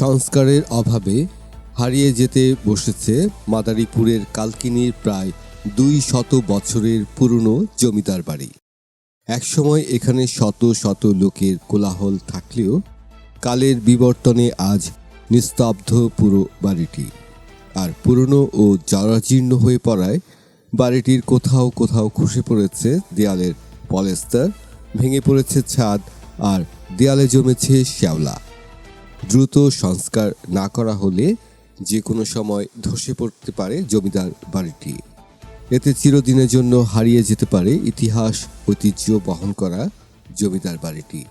সংস্কারের অভাবে হারিয়ে যেতে বসেছে মাদারীপুরের কালকিনির প্রায় দুই শত বছরের পুরনো জমিদার বাড়ি। একসময় এখানে শত শত লোকের কোলাহল থাকলেও কালের বিবর্তনে আজ নিস্তব্ধ পুরো বাড়িটি। আর পুরনো ও জরাজীর্ণ হয়ে পড়ায় বাড়িটির কোথাও কোথাও খসে পড়েছে দেয়ালের পলেস্তার, ভেঙে পড়েছে ছাদ আর দেয়ালে জমেছে শ্যাওলা। দ্রুত সংস্কার না করা হলে যে কোনো সময় ধসে পড়তে পারে জমিদার বাড়িটি। এতে চিরদিনের জন্য হারিয়ে যেতে পারে ইতিহাস, ঐতিহ্য বহন করা জমিদার বাড়িটি।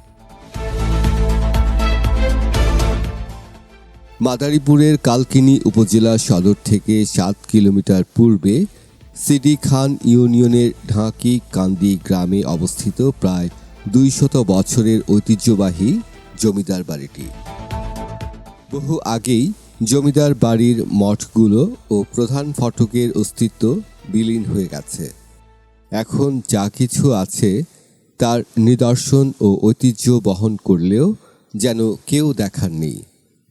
মাদারীপুরের কালকিনি উপজেলা সদর থেকে সাত কিলোমিটার পূর্বে সিডি খান ইউনিয়নের ঢাকি কান্দি গ্রামে অবস্থিত প্রায় দুইশত বছরের ঐতিহ্যবাহী জমিদার বাড়িটি। বহু আগেই জমিদার বাড়ির মঠগুলো ও প্রধান ফটকের অস্তিত্ব বিলীন হয়ে গেছে। এখন যা কিছু আছে তার নিদর্শন ও ঐতিহ্য বহন করলেও যেন কেউ দেখার নেই।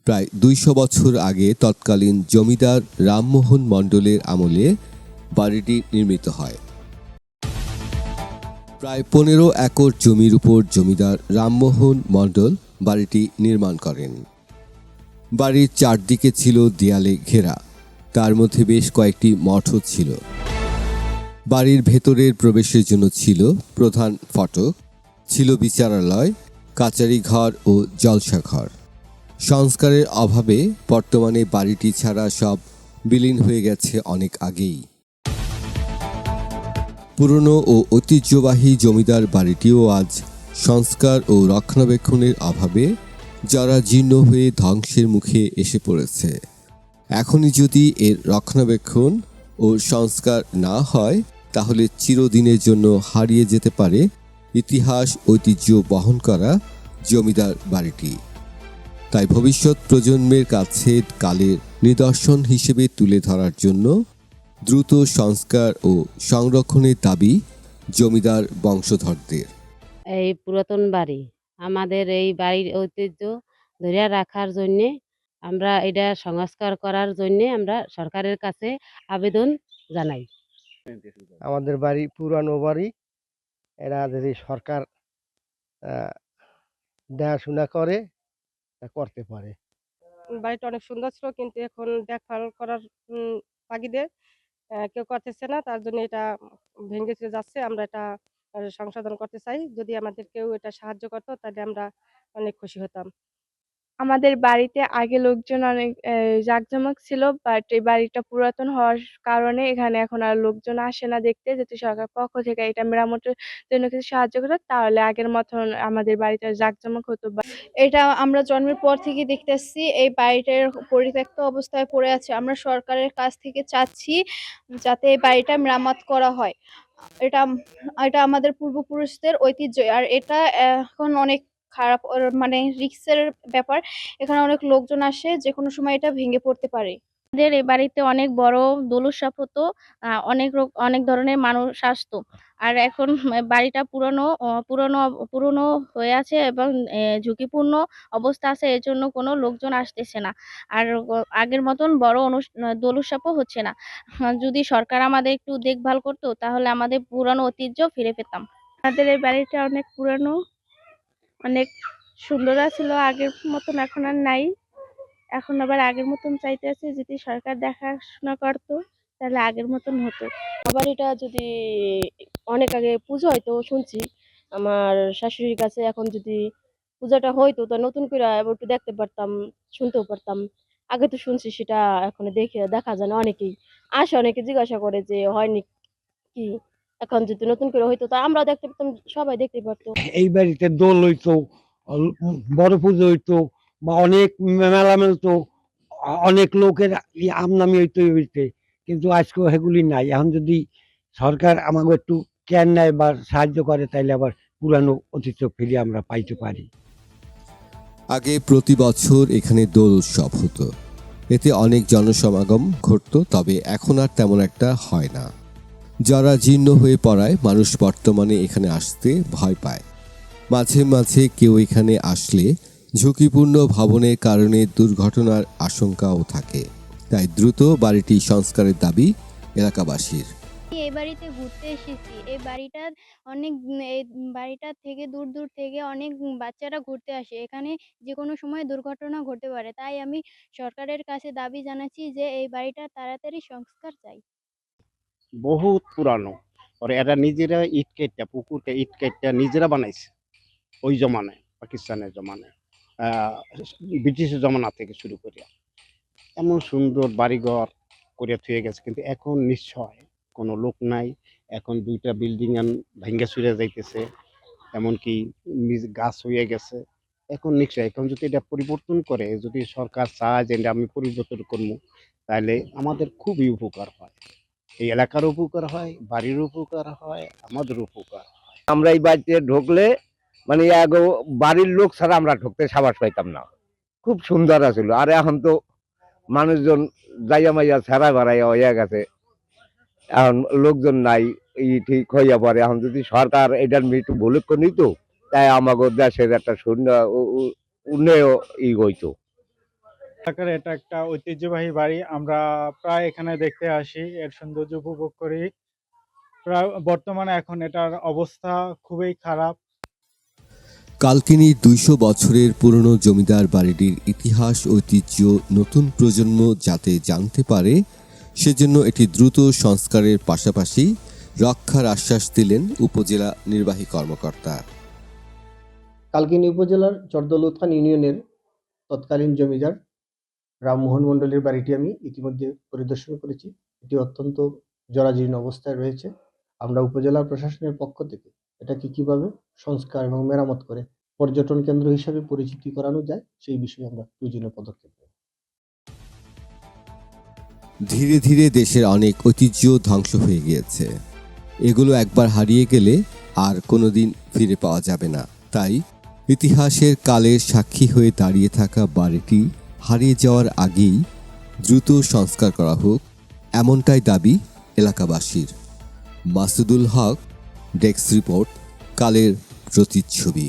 প্রায় দুইশো বছর আগে তৎকালীন জমিদার রামমোহন মণ্ডলের আমলে বাড়িটি নির্মিত হয়। প্রায় পনেরো একর জমির উপর জমিদার রামমোহন মণ্ডল বাড়িটি নির্মাণ করেন। বাড়ির চারদিকে ছিল দেয়ালে ঘেরা। তার মধ্যে বেশ কয়েকটি মঠও ছিল। বাড়ির ভেতরের প্রবেশের জন্য ছিল প্রধান ফটক, ছিল বিচারালয়, কাচারি ঘর ও জলসা ঘর সংস্কারের অভাবে বর্তমানে বাড়িটি ছাড়া সব বিলীন হয়ে গেছে অনেক আগেই। পুরনো ও ঐতিহ্যবাহী জমিদার বাড়িটিও আজ সংস্কার ও রক্ষণাবেক্ষণের অভাবে যারা জীর্ণ হয়ে ধ্বংসের মুখে এসে পড়েছে। এখনই যদি এর রক্ষণাবেক্ষণ ও সংস্কার না হয়, তাহলে চিরদিনের জন্য হারিয়ে যেতে পারে ইতিহাস ঐতিহ্য বহন করা জমিদার বাড়িটি। তাই ভবিষ্যৎ প্রজন্মের কাছে কালের নিদর্শন হিসেবে তুলে ধরার জন্য দ্রুত সংস্কার ও সংরক্ষণের দাবি জমিদার বংশধরদের। এই পুরাতন বাড়ি। আমাদের এই বাড়ির ঐতিহ্য ধরে রাখার জন্যে আমরা এটা সংস্কার করার জন্যে আমরা সরকারের কাছে আবেদন জানাই। আমাদের বাড়ি পুরানো বাড়ি। এরা যদি সরকার দেখাশোনা করে করতে পারে। বাড়িটা অনেক সুন্দর ছিল কিন্তু এখন দেখভাল করার তাগিদে কেউ করতেছে না তার জন্য এটা ভেঙে যাচ্ছে। আমরা এটা সংশোধন করতে চাই যদি আমাদের কেউ এটা সাহায্য করতো তাহলে আমরা অনেক খুশি হতাম। আমাদের বাড়িতে আগে লোকজন অনেক জাঁকজমক ছিল বাট এই বাড়িটা পুরাতন হওয়ার কারণে এখানে এখন আর লোকজন আসে না দেখতে। যদি সরকার পক্ষ থেকে এটা মেরামতের জন্য কিছু সাহায্য করে তাহলে আগের মতন আমাদের বাড়িটা জাঁকজমক হতো বা এটা আমরা জন্মের পর থেকে দেখতেছি এই বাড়িটার পরিত্যক্ত অবস্থায় পড়ে আছে। আমরা সরকারের কাছ থেকে চাচ্ছি যাতে এই বাড়িটা মেরামত করা হয়। এটা এটা আমাদের পূর্বপুরুষদের ঐতিহ্য। আর এটা এখন অনেক খারাপ মানে রিক্সের ব্যাপার। এখানে অনেক লোকজন আসে যে কোনো সময় এটা ভেঙে পড়তে পারে। আমাদের এই বাড়িতে অনেক বড় দোলুসাপ হতো অনেক অনেক ধরনের মানুষ আসতো। আর এখন বাড়িটা পুরনো পুরনো পুরনো হয়ে আছে এবং ঝুঁকিপূর্ণ অবস্থা আছে, এর জন্য কোনো লোকজন আসতেছে না। আর আগের মতন বড় অনুষ- দোলুসাপও হচ্ছে না। যদি সরকার আমাদের একটু দেখভাল করতো, তাহলে আমাদের পুরানো ঐতিহ্য ফিরে পেতাম। আমাদের এই বাড়িটা অনেক পুরনো, অনেক সুন্দর ছিল আগের মতন এখন আর নাই। এখন আবার আগের মতন চাইতেছে যদি সরকার দেখাশোনা করতো তাহলে আগের মতন হতো। আবার এটা যদি অনেক আগে পুজো হয়তো শুনছি আমার শাশুড়ির কাছে এখন যদি পূজাটা হইতো তা নতুন করে এবার একটু দেখতে পারতাম শুনতেও পারতাম। আগে তো শুনছি সেটা এখন দেখে দেখা যায় না অনেকেই। আসে অনেকে জিজ্ঞাসা করে যে হয়নি কি? এখন যদি নতুন করে হইতো তা আমরা দেখতে পারতাম সবাই দেখতে পারতো। এই বাড়িতে দোল হইতো বড় পুজো হইতো বা অনেক মেলা মেলতো অনেক লোকের আমনামি হইতো বাড়িতে কিন্তু আজকে সেগুলি নাই। এখন যদি সরকার আমাকে একটু কেয়ার নেয় বা সাহায্য করে, তাইলে আবার পুরানো অতীত ফিরে আমরা পাইতে পারি। আগে প্রতি বছর এখানে দোল উৎসব হতো। এতে অনেক জনসমাগম ঘটতো, তবে এখন আর তেমন একটা হয় না। যারা জীর্ণ হয়ে পড়ায়, মানুষ বর্তমানে এখানে আসতে ভয় পায়। মাঝে মাঝে কেউ এখানে আসলে ঝুঁকিপূর্ণ ভবনের কারণে দুর্ঘটনার আশঙ্কাও থাকে। তাই দ্রুত বাড়িটি সংস্কারের দাবি এলাকাবাসীর। এই বাড়িতে ঘুরতে এসেছি। এই বাড়িটা অনেক এই বাড়িটা থেকে দূর দূর থেকে অনেক বাচ্চারা ঘুরতে আসে। এখানে যে কোনো সময় দুর্ঘটনা ঘটতে পারে। তাই আমি সরকারের কাছে দাবি জানাচ্ছি যে এই বাড়িটা তাড়াতাড়ি সংস্কার চাই। বহুত পুরানো। আর এরা নিজেরা ইট কেটটা পুকুরকে ইট কেটটা নিজেরা বানাইছে। ওই জমানায় পাকিস্তানের জমানায়। আহ, ব্রিটিশের জমানা থেকে শুরু করে এমন সুন্দর বাড়িঘর করে থুয়ে গেছে। কিন্তু এখন নিশ্চয় কোনো লোক নাই। এখন দুইটা বিল্ডিং ভেঙ্গে চুরে যাইতেছে। এমনকি গাছ হয়ে গেছে। এখন নিশ্চয় এখন যদি এটা পরিবর্তন করে যদি সরকার চায় যে আমি পরিবর্তন করব তাহলে আমাদের খুবই উপকার হয়। এই এলাকার উপকার হয় বাড়ির উপকার হয় আমাদের উপকার হয়। আমরা এই বাড়িতে ঢুকলে মানে বাড়ির লোক ছাড়া আমরা ঢুকতে সাবাস পাইতাম না। খুব সুন্দর আছিল। আর এখন তো মানুষজন যাইয়া মাইয়া ছাড়া বাড়াইয়া হইয়া গেছে। এখন লোকজন নাই, ই ঠিক হইয়া পড়ে। এখন যদি সরকার এটার একটু ভুলক্ষ নিত তাই আমাকে দেশের একটা শূন্য উন্নয় ই হইতো। এটা একটা ঐতিহ্যবাহী বাড়ি। আমরা প্রায় এখানে দেখতে আসি, এর সৌন্দর্য উপভোগ করি। প্রায় বর্তমানে এখন এটার অবস্থা খুবই খারাপ। কালকিনির দুইশো বছরের পুরনো জমিদার বাড়িটির ইতিহাস, ঐতিহ্য, নতুন প্রজন্ম যাতে জানতে পারে, সেজন্য এটি দ্রুত সংস্কারের পাশাপাশি রক্ষার আশ্বাস দিলেন উপজেলা নির্বাহী কর্মকর্তা। কালকিনি উপজেলার চরদৌলতখান ইউনিয়নের তৎকালীন জমিদার রামমোহন মণ্ডলের বাড়িটি আমি ইতিমধ্যে পরিদর্শন করেছি। এটি অত্যন্ত জরাজীর্ণ অবস্থায় রয়েছে। আমরা উপজেলা প্রশাসনের পক্ষ থেকে এটাকে কীভাবে সংস্কার এবং মেরামত করে পর্যটন কেন্দ্র হিসাবে পরিচিতি করানো যায়, সেই বিষয়ে আমরা প্রয়োজনীয় পদক্ষেপ ধীরে ধীরে দেশের অনেক ঐতিহ্য ধ্বংস হয়ে গিয়েছে। এগুলো একবার হারিয়ে গেলে আর কোনোদিন ফিরে পাওয়া যাবে না। তাই ইতিহাসের কালের সাক্ষী হয়ে দাঁড়িয়ে থাকা বাড়িটি হারিয়ে যাওয়ার আগেই দ্রুত সংস্কার করা হোক, এমনটাই দাবি এলাকাবাসীর। মাসুদুল হক ডেস্ক রিপোর্ট কালের প্রতিচ্ছবি।